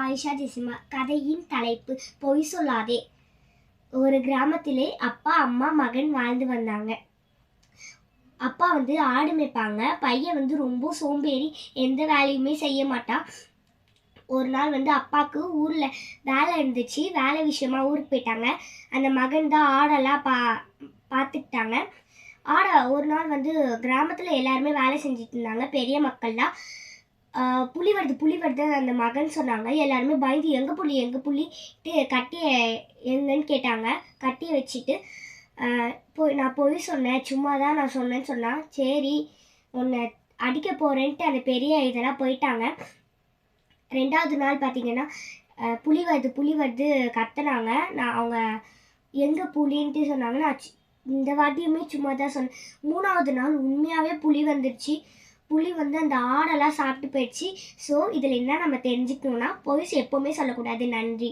ஆயிஷா ஜெசிமா கதையின் தலைப்பு பொய் சொல்லாதே. ஒரு கிராமத்திலே அப்பா அம்மா மகன் வாழ்ந்து வந்தாங்க. அப்பா வந்து ஆடு மேய்ப்பாங்க. பையன் வந்து ரொம்ப சோம்பேறி எந்த வேலையுமே செய்ய மாட்டான். ஒரு நாள் வந்து அப்பாவுக்கு ஊரில் வேலை இருந்துச்சு. வேலை விஷயமா ஊருக்கு போயிட்டாங்க. அந்த மகன் தான் ஆடெல்லாம் பா பார்த்துக்கிட்டாங்க ஆட ஒரு நாள் வந்து கிராமத்தில் எல்லாருமே வேலை செஞ்சுட்டு இருந்தாங்க. பெரிய மக்கள்லாம். புலி வருது புலி வருது அந்த மகன் சொன்னாங்க. எல்லாருமே பயந்து எங்கே புலி எங்கே புலிட்டு கட்டிய எங்கன்னு கேட்டாங்க. கட்டி வச்சுட்டு போய் நான் போய் சொன்னேன். சும்மா தான் நான் சொன்னேன்னு சொன்னான் சரி உன்னை அடிக்க போகிறேன்ட்டு அந்த பெரிய இதெல்லாம் போயிட்டாங்க. ரெண்டாவது நாள் பார்த்தீங்கன்னா புலி வருது புலி வருது கத்துனாங்க. நான் அவங்க எங்கே புலின்ட்டு சொன்னாங்க. நான் இந்த வாட்டியுமே சும்மா தான் சொன்னேன். மூணாவது நாள் உண்மையாகவே புலி வந்துருச்சு. புலி வந்து அந்த ஆடெல்லாம் சாப்பிட்டு போயிடுச்சு. ஸோ இதில் என்ன நம்ம தெரிஞ்சுக்கணும்னா பொய்ஸ் எப்போவுமே சொல்லக்கூடாது. நன்றி.